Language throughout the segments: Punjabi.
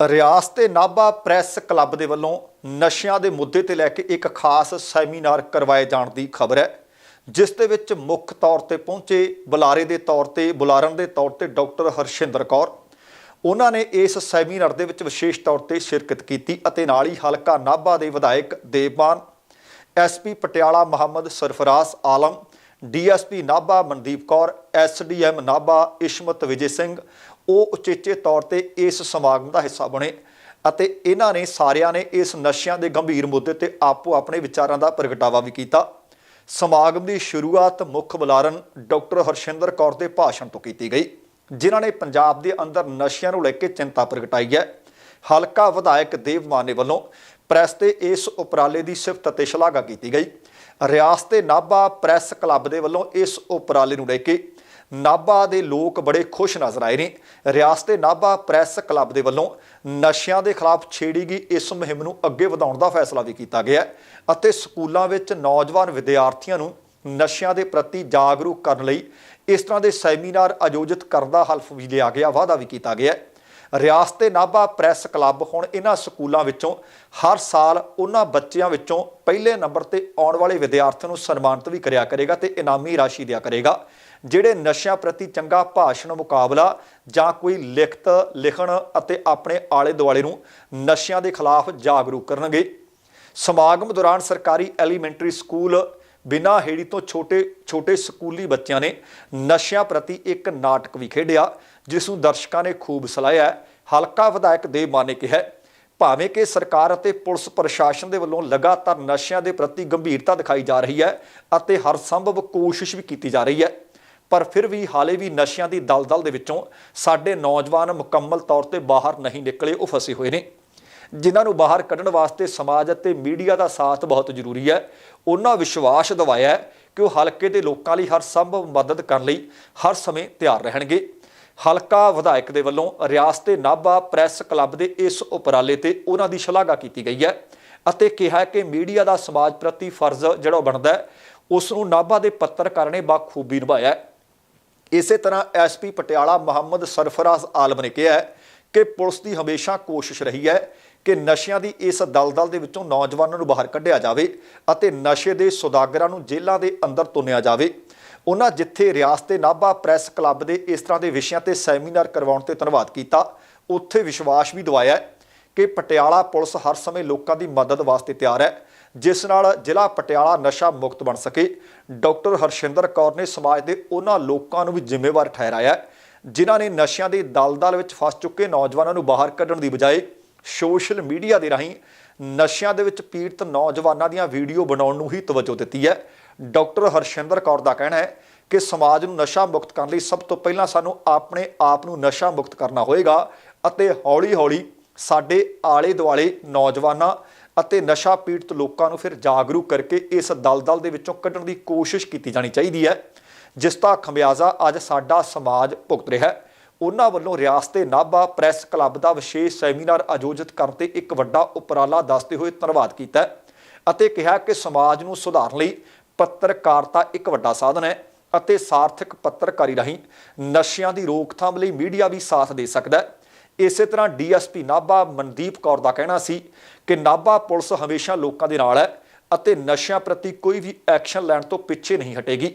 ਰਿਆਸਤੇ ਨਾਭਾ ਪ੍ਰੈਸ ਕਲੱਬ ਦੇ ਵੱਲੋਂ ਨਸ਼ਿਆਂ ਦੇ ਮੁੱਦੇ ਤੇ ਲੈ ਕੇ ਇੱਕ ਖਾਸ ਸੈਮੀਨਾਰ ਕਰਵਾਏ ਜਾਣ ਦੀ ਖਬਰ ਹੈ, ਜਿਸ ਦੇ ਵਿੱਚ ਮੁੱਖ ਤੌਰ ਤੇ ਪਹੁੰਚੇ ਬੁਲਾਰੇ ਦੇ ਤੌਰ ਤੇ ਬੁਲਾਰਨ ਦੇ ਤੌਰ ਤੇ ਡਾਕਟਰ ਹਰਸ਼ਿੰਦਰ ਕੌਰ। ਉਹਨਾਂ ਨੇ ਇਸ ਸੈਮੀਨਾਰ ਦੇ ਵਿੱਚ ਵਿਸ਼ੇਸ਼ ਤੌਰ ਤੇ ਸ਼ਿਰਕਤ ਕੀਤੀ ਅਤੇ ਨਾਲ ਹੀ ਹਲਕਾ ਨਾਭਾ ਦੇ ਵਿਧਾਇਕ Devmaan SP Patiala Muhammad Sarfaraz Alam DSP Nabha Mandeep Kaur SDM Nabha Ishmat Vijay Singh ਉਹ ਉਚੇਚੇ ਤੌਰ ਤੇ ਇਸ ਸਮਾਗਮ ਦਾ ਹਿੱਸਾ ਬਣੇ ਅਤੇ ਇਹਨਾਂ ਨੇ ਸਾਰਿਆਂ ਨੇ ਇਸ ਨਸ਼ਿਆਂ ਦੇ ਗੰਭੀਰ ਮੁੱਦੇ ਤੇ ਆਪੋ ਆਪਣੇ ਵਿਚਾਰਾਂ ਦਾ ਪ੍ਰਗਟਾਵਾ ਵੀ ਕੀਤਾ। ਸਮਾਗਮ ਦੀ ਸ਼ੁਰੂਆਤ ਮੁੱਖ ਬੁਲਾਰਨ ਡਾਕਟਰ ਹਰਸ਼ਿੰਦਰ ਕੌਰ ਦੇ ਭਾਸ਼ਣ ਤੋਂ ਕੀਤੀ ਗਈ, ਜਿਨ੍ਹਾਂ ਨੇ ਪੰਜਾਬ ਦੇ ਅੰਦਰ ਨਸ਼ਿਆਂ ਨੂੰ ਲੈ ਕੇ ਚਿੰਤਾ ਪ੍ਰਗਟਾਈ ਹੈ। ਹਲਕਾ ਵਿਧਾਇਕ ਦੇਵ ਮਾਨੇ ਵੱਲੋਂ ਪ੍ਰੈਸ ਤੇ ਇਸ ਉਪਰਾਲੇ ਦੀ ਸਿਫਤ ਅਤੇ ਸ਼ਲਾਘਾ ਕੀਤੀ ਗਈ। ਰਿਆਸਤੇ ਨਾਭਾ ਪ੍ਰੈਸ ਕਲੱਬ ਦੇ ਵੱਲੋਂ ਇਸ ਉਪਰਾਲੇ ਨੂੰ ਲੈ ਕੇ ਨਾਭਾ ਦੇ ਲੋਕ ਬੜੇ ਖੁਸ਼ ਨਜ਼ਰ ਆਏ ਨੇ। ਰਿਆਸਤੇ ਨਾਭਾ ਪ੍ਰੈਸ ਕਲੱਬ ਦੇ ਵੱਲੋਂ ਨਸ਼ਿਆਂ ਦੇ ਖਿਲਾਫ ਛੇੜੀ ਗਈ ਇਸ ਮੁਹਿੰਮ ਨੂੰ ਅੱਗੇ ਵਧਾਉਣ ਦਾ ਫੈਸਲਾ ਵੀ ਕੀਤਾ ਗਿਆ ਅਤੇ ਸਕੂਲਾਂ ਵਿੱਚ ਨੌਜਵਾਨ ਵਿਦਿਆਰਥੀਆਂ ਨੂੰ ਨਸ਼ਿਆਂ ਦੇ ਪ੍ਰਤੀ ਜਾਗਰੂਕ ਕਰਨ ਲਈ ਇਸ ਤਰ੍ਹਾਂ ਦੇ ਸੈਮੀਨਾਰ ਆਯੋਜਿਤ ਕਰਨ ਦਾ ਹਲਫ ਵੀ ਲਿਆ ਗਿਆ, ਵਾਅਦਾ ਵੀ ਕੀਤਾ ਗਿਆ ਹੈ। ਰਿਆਸਤੇ ਨਾਭਾ ਪ੍ਰੈਸ ਕਲੱਬ ਹੁਣ ਇਹਨਾਂ ਸਕੂਲਾਂ ਵਿੱਚੋਂ ਹਰ ਸਾਲ ਉਹਨਾਂ ਬੱਚਿਆਂ ਵਿੱਚੋਂ ਪਹਿਲੇ ਨੰਬਰ ਤੇ ਆਉਣ ਵਾਲੇ ਵਿਦਿਆਰਥੀਆਂ ਨੂੰ ਸਨਮਾਨਿਤ ਵੀ ਕਰਿਆ ਕਰੇਗਾ ਤੇ ਇਨਾਮੀ ਰਾਸ਼ੀ ਦਿਆ ਕਰੇਗਾ। ਜਿਹੜੇ ਨਸ਼ਿਆਂ ਪ੍ਰਤੀ ਚੰਗਾ ਭਾਸ਼ਣ ਮੁਕਾਬਲਾ ਜਾਂ ਕੋਈ ਲਿਖਤ, ਲਿਖਣ ਅਤੇ ਆਪਣੇ ਆਲੇ ਦੁਆਲੇ ਨੂੰ ਨਸ਼ਿਆਂ ਦੇ ਖਿਲਾਫ ਜਾਗਰੂਕ ਕਰਨਗੇ। ਸਮਾਗਮ ਦੌਰਾਨ ਸਰਕਾਰੀ ਐਲੀਮੈਂਟਰੀ ਸਕੂਲ ਬਿਨਾ ਹੇੜੀ ਤੋਂ ਛੋਟੇ ਛੋਟੇ ਸਕੂਲੀ ਬੱਚਿਆਂ ਨੇ ਨਸ਼ਿਆਂ ਪ੍ਰਤੀ ਇੱਕ ਨਾਟਕ ਵੀ ਖੇਡਿਆ, ਜਿਸ ਨੂੰ ਦਰਸ਼ਕਾਂ ਨੇ ਖੂਬ ਸਲਾਹਿਆ। ਹਲਕਾ ਵਿਧਾਇਕ ਦੇਵ ਮਾਨ ਨੇ ਕਿਹਾ, ਭਾਵੇਂ ਕਿ ਸਰਕਾਰ ਅਤੇ ਪੁਲਿਸ ਪ੍ਰਸ਼ਾਸਨ ਦੇ ਵੱਲੋਂ ਲਗਾਤਾਰ ਨਸ਼ਿਆਂ ਦੇ ਪ੍ਰਤੀ ਗੰਭੀਰਤਾ ਦਿਖਾਈ ਜਾ ਰਹੀ ਹੈ ਅਤੇ ਹਰ ਸੰਭਵ ਕੋਸ਼ਿਸ਼ ਵੀ ਕੀਤੀ ਜਾ ਰਹੀ ਹੈ ਪਰ ਫਿਰ ਵੀ ਹਾਲੇ ਵੀ ਨਸ਼ਿਆਂ ਦੀ ਦਲਦਲ ਦੇ ਵਿੱਚੋਂ ਸਾਡੇ ਨੌਜਵਾਨ ਮੁਕੰਮਲ ਤੌਰ ਤੇ ਬਾਹਰ ਨਹੀਂ ਨਿਕਲੇ, ਉਹ ਫਸੇ ਹੋਏ ਨੇ। ਜਿਨ੍ਹਾਂ ਨੂੰ ਬਾਹਰ ਕੱਢਣ ਵਾਸਤੇ ਸਮਾਜ ਅਤੇ ਮੀਡੀਆ ਦਾ ਸਾਥ ਬਹੁਤ ਜ਼ਰੂਰੀ ਹੈ। ਉਹਨਾਂ ਵਿਸ਼ਵਾਸ ਦਿਵਾਇਆ ਕਿ ਉਹ ਹਲਕੇ ਦੇ ਲੋਕਾਂ ਲਈ ਹਰ ਸੰਭਵ ਮਦਦ ਕਰਨ ਲਈ ਹਰ ਸਮੇਂ ਤਿਆਰ ਰਹਿਣਗੇ। ਹਲਕਾ ਵਿਧਾਇਕ ਦੇ ਵੱਲੋਂ ਰਿਆਸਤੇ ਨਾਭਾ ਪ੍ਰੈਸ ਕਲੱਬ ਦੇ ਇਸ ਉਪਰਾਲੇ ਤੇ ਉਹਨਾਂ ਦੀ ਸ਼ਲਾਘਾ ਕੀਤੀ ਗਈ ਹੈ ਅਤੇ ਕਿਹਾ ਕਿ ਮੀਡੀਆ ਦਾ ਸਮਾਜ ਪ੍ਰਤੀ ਫਰਜ਼ ਜਿਹੜਾ ਉਹ ਬਣਦਾ ਉਸ ਨੂੰ ਨਾਭਾ ਦੇ ਪੱਤਰਕਾਰਾਂ ਨੇ ਬਾਖੂਬੀ ਨਿਭਾਇਆ ਹੈ। ਇਸੇ ਤਰ੍ਹਾਂ ਐਸਪੀ ਪਟਿਆਲਾ ਮੁਹੰਮਦ ਸਰਫਰਾਜ਼ ਆਲਮ ਨੇ ਕਿਹਾ ਕਿ ਪੁਲਿਸ ਦੀ ਹਮੇਸ਼ਾ ਕੋਸ਼ਿਸ਼ ਰਹੀ ਹੈ ਕਿ ਨਸ਼ਿਆਂ ਦੀ ਇਸ ਦਲਦਲ ਦੇ ਵਿੱਚੋਂ ਨੌਜਵਾਨਾਂ ਨੂੰ ਬਾਹਰ ਕੱਢਿਆ ਜਾਵੇ ਅਤੇ ਨਸ਼ੇ ਦੇ ਸੁਦਾਗਰਾਂ ਨੂੰ ਜੇਲ੍ਹਾਂ ਦੇ ਅੰਦਰ ਤੁੰਨਿਆ ਜਾਵੇ। ਉਹਨਾਂ ਜਿੱਥੇ ਰਿਆਸਤੇ ਨਾਭਾ ਪ੍ਰੈਸ ਕਲੱਬ ਦੇ ਇਸ ਤਰ੍ਹਾਂ ਦੇ ਵਿਸ਼ਿਆਂ ਤੇ ਸੈਮੀਨਾਰ ਕਰਵਾਉਣ ਤੇ ਧੰਨਵਾਦ ਕੀਤਾ, ਉੱਥੇ ਵਿਸ਼ਵਾਸ ਵੀ ਦਿਵਾਇਆ ਕਿ ਪਟਿਆਲਾ ਪੁਲਿਸ ਹਰ ਸਮੇਂ ਲੋਕਾਂ ਦੀ ਮਦਦ ਵਾਸਤੇ ਤਿਆਰ ਹੈ ਜਿਸ ਨਾਲ ਜ਼ਿਲ੍ਹਾ ਪਟਿਆਲਾ ਨਸ਼ਾ ਮੁਕਤ ਬਣ ਸਕੇ। ਡਾਕਟਰ ਹਰਸ਼ਿੰਦਰ ਕੌਰ ਨੇ ਸਮਾਜ ਦੇ ਉਹਨਾਂ ਲੋਕਾਂ ਨੂੰ ਵੀ ਜ਼ਿੰਮੇਵਾਰ ਠਹਿਰਾਇਆ ਜਿਨ੍ਹਾਂ ਨੇ ਨਸ਼ਿਆਂ ਦੇ ਦਲਦਲ ਵਿੱਚ ਫਸ ਚੁੱਕੇ ਨੌਜਵਾਨਾਂ ਨੂੰ ਬਾਹਰ ਕੱਢਣ ਦੀ ਬਜਾਏ ਸੋਸ਼ਲ ਮੀਡੀਆ ਦੇ ਰਾਹੀਂ ਨਸ਼ਿਆਂ ਦੇ ਵਿੱਚ ਪੀੜਤ ਨੌਜਵਾਨਾਂ ਦੀਆਂ ਵੀਡੀਓ ਬਣਾਉਣ ਨੂੰ ਹੀ ਤਵੱਜੋ ਦਿੱਤੀ ਹੈ। ਡਾਕਟਰ ਹਰਸ਼ਿੰਦਰ ਕੌਰ ਦਾ ਕਹਿਣਾ ਹੈ ਕਿ ਸਮਾਜ ਨੂੰ ਨਸ਼ਾ ਮੁਕਤ ਕਰਨ ਲਈ ਸਭ ਤੋਂ ਪਹਿਲਾਂ ਸਾਨੂੰ ਆਪਣੇ ਆਪ ਨੂੰ ਨਸ਼ਾ ਮੁਕਤ ਕਰਨਾ ਹੋਏਗਾ ਅਤੇ ਹੌਲੀ-ਹੌਲੀ ਸਾਡੇ ਆਲੇ ਦੁਆਲੇ ਨੌਜਵਾਨਾਂ ਅਤੇ ਨਸ਼ਾ ਪੀੜਤ ਲੋਕਾਂ ਨੂੰ ਫਿਰ ਜਾਗਰੂਕ ਕਰਕੇ ਇਸ ਦਲਦਲ ਦੇ ਵਿੱਚੋਂ ਕੱਢਣ ਦੀ ਕੋਸ਼ਿਸ਼ ਕੀਤੀ ਜਾਣੀ ਚਾਹੀਦੀ ਹੈ। ਜਿਸ ਦਾ ਖਮਿਆਜ਼ਾ ਅੱਜ ਸਾਡਾ ਸਮਾਜ ਭੁਗਤ ਰਿਹਾ ਹੈ। ਉਹਨਾਂ ਵੱਲੋਂ ਰਿਆਸਤੇ ਨਾਭਾ ਪ੍ਰੈਸ ਕਲੱਬ ਦਾ ਵਿਸ਼ੇਸ਼ ਸੈਮੀਨਾਰ ਆਯੋਜਿਤ ਕਰਨ ਤੇ ਇੱਕ ਵੱਡਾ ਉਪਰਾਲਾ ਦੱਸਦੇ ਹੋਏ ਧੰਨਵਾਦ ਕੀਤਾ ਅਤੇ ਕਿਹਾ ਕਿ ਸਮਾਜ ਨੂੰ ਸੁਧਾਰਨ ਲਈ ਪੱਤਰਕਾਰਤਾ ਇੱਕ ਵੱਡਾ ਸਾਧਨ ਹੈ ਅਤੇ ਸਾਰਥਕ ਪੱਤਰਕਾਰੀ ਰਾਹੀਂ ਨਸ਼ਿਆਂ ਦੀ ਰੋਕਥਾਮ ਲਈ ਮੀਡੀਆ ਵੀ ਸਾਥ ਦੇ ਸਕਦਾ ਹੈ। ਇਸੇ ਤਰ੍ਹਾਂ ਡੀਐਸਪੀ ਨਾਭਾ ਮਨਦੀਪ ਕੌਰ ਦਾ ਕਹਿਣਾ ਸੀ ਕਿ ਨਾਭਾ ਪੁਲਿਸ ਹਮੇਸ਼ਾ ਲੋਕਾਂ ਦੇ ਨਾਲ ਹੈ ਅਤੇ ਨਸ਼ਿਆਂ ਪ੍ਰਤੀ ਕੋਈ ਵੀ ਐਕਸ਼ਨ ਲੈਣ ਤੋਂ ਪਿੱਛੇ ਨਹੀਂ ਹਟੇਗੀ।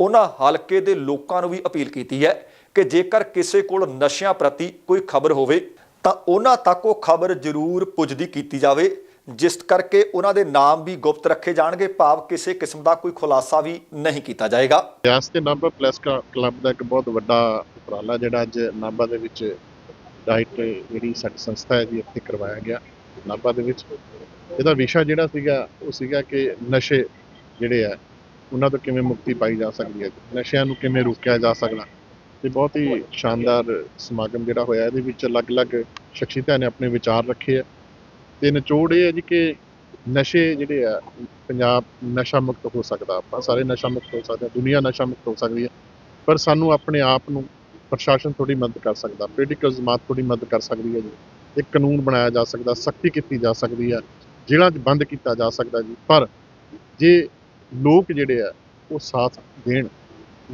ਉਹਨਾਂ ਹਲਕੇ ਦੇ ਲੋਕਾਂ ਨੂੰ ਵੀ ਅਪੀਲ ਕੀਤੀ ਹੈ ਕਿ ਜੇਕਰ ਕਿਸੇ ਕੋਲ ਨਸ਼ਿਆਂ ਪ੍ਰਤੀ ਕੋਈ ਖਬਰ ਹੋਵੇ ਤਾਂ ਉਹਨਾਂ ਤੱਕ ਉਹ ਖਬਰ ਜ਼ਰੂਰ ਪੁੱਜਦੀ ਕੀਤੀ ਜਾਵੇ, ਜਿਸ ਕਰਕੇ ਉਹਨਾਂ ਦੇ ਨਾਮ ਵੀ ਗੁਪਤ ਰੱਖੇ ਜਾਣਗੇ, ਭਾਵ ਕਿਸੇ ਕਿਸਮ ਦਾ ਕੋਈ ਖੁਲਾਸਾ ਵੀ ਨਹੀਂ ਕੀਤਾ ਜਾਏਗਾ। ਰਿਆਸਤ ਨਾਭਾ ਪਲੱਸ ਕਲੱਬ ਦਾ ਇੱਕ ਬਹੁਤ ਵੱਡਾ ਉਪਰਾਲਾ ਜਿਹੜਾ ਅੱਜ ਨਾਭਾ ਦੇ ਵਿੱਚ ਡਾਈਟ ਜਿਹੜੀ ਸਾਡੀ ਸੰਸਥਾ ਹੈ ਜੀ, ਇੱਥੇ ਕਰਵਾਇਆ ਗਿਆ, ਨਾਭਾ ਦੇ ਵਿੱਚ। ਇਹਦਾ ਵਿਸ਼ਾ ਜਿਹੜਾ ਸੀਗਾ, ਉਹ ਸੀਗਾ ਕਿ ਨਸ਼ੇ ਜਿਹੜੇ ਆ, ਉਹਨਾਂ ਤੋਂ ਕਿਵੇਂ ਮੁਕਤੀ ਪਾਈ ਜਾ ਸਕਦੀ ਹੈ, ਨਸ਼ਿਆਂ ਨੂੰ ਕਿਵੇਂ ਰੋਕਿਆ ਜਾ ਸਕਦਾ। ਤੇ ਬਹੁਤ ਹੀ ਸ਼ਾਨਦਾਰ ਸਮਾਗਮ ਜਿਹੜਾ ਹੋਇਆ, ਇਹਦੇ ਵਿੱਚ ਅਲੱਗ-ਅਲੱਗ ਸ਼ਖਸੀਅਤਾਂ ਨੇ ਆਪਣੇ ਵਿਚਾਰ ਰੱਖੇ ਆ। ਤੇ ਨਿਚੋੜ ਇਹ ਹੈ ਜੀ ਕਿ ਨਸ਼ੇ ਜਿਹੜੇ ਆ, ਪੰਜਾਬ ਨਸ਼ਾ ਮੁਕਤ ਹੋ ਸਕਦਾ, ਆਪਾਂ ਸਾਰੇ ਨਸ਼ਾ ਮੁਕਤ ਹੋ ਸਕਦੇ ਹਾਂ, ਦੁਨੀਆ ਨਸ਼ਾ ਮੁਕਤ ਹੋ ਸਕਦੀ ਹੈ। ਪਰ ਸਾਨੂੰ ਆਪਣੇ ਆਪ ਨੂੰ ਪ੍ਰਸ਼ਾਸਨ ਥੋੜੀ ਮਦਦ ਕਰ ਸਕਦਾ ਪੋਲੀਟੀਕਲ ਜਮਾਤ ਤੁਹਾਡੀ ਮਦਦ ਕਰ ਸਕਦੀ ਹੈ ਜੀ। ਇੱਕ ਕਾਨੂੰਨ ਬਣਾਇਆ ਜਾ ਸਕਦਾ, ਸਖਤੀ ਕੀਤੀ ਜਾ ਸਕਦੀ ਹੈ, ਜੇਲ੍ਹਾਂ 'ਚ ਬੰਦ ਕੀਤਾ ਜਾ ਸਕਦਾ ਜੀ। ਪਰ ਜੇ ਲੋਕ ਜਿਹੜੇ ਆ, ਉਹ ਸਾਥ ਦੇਣ,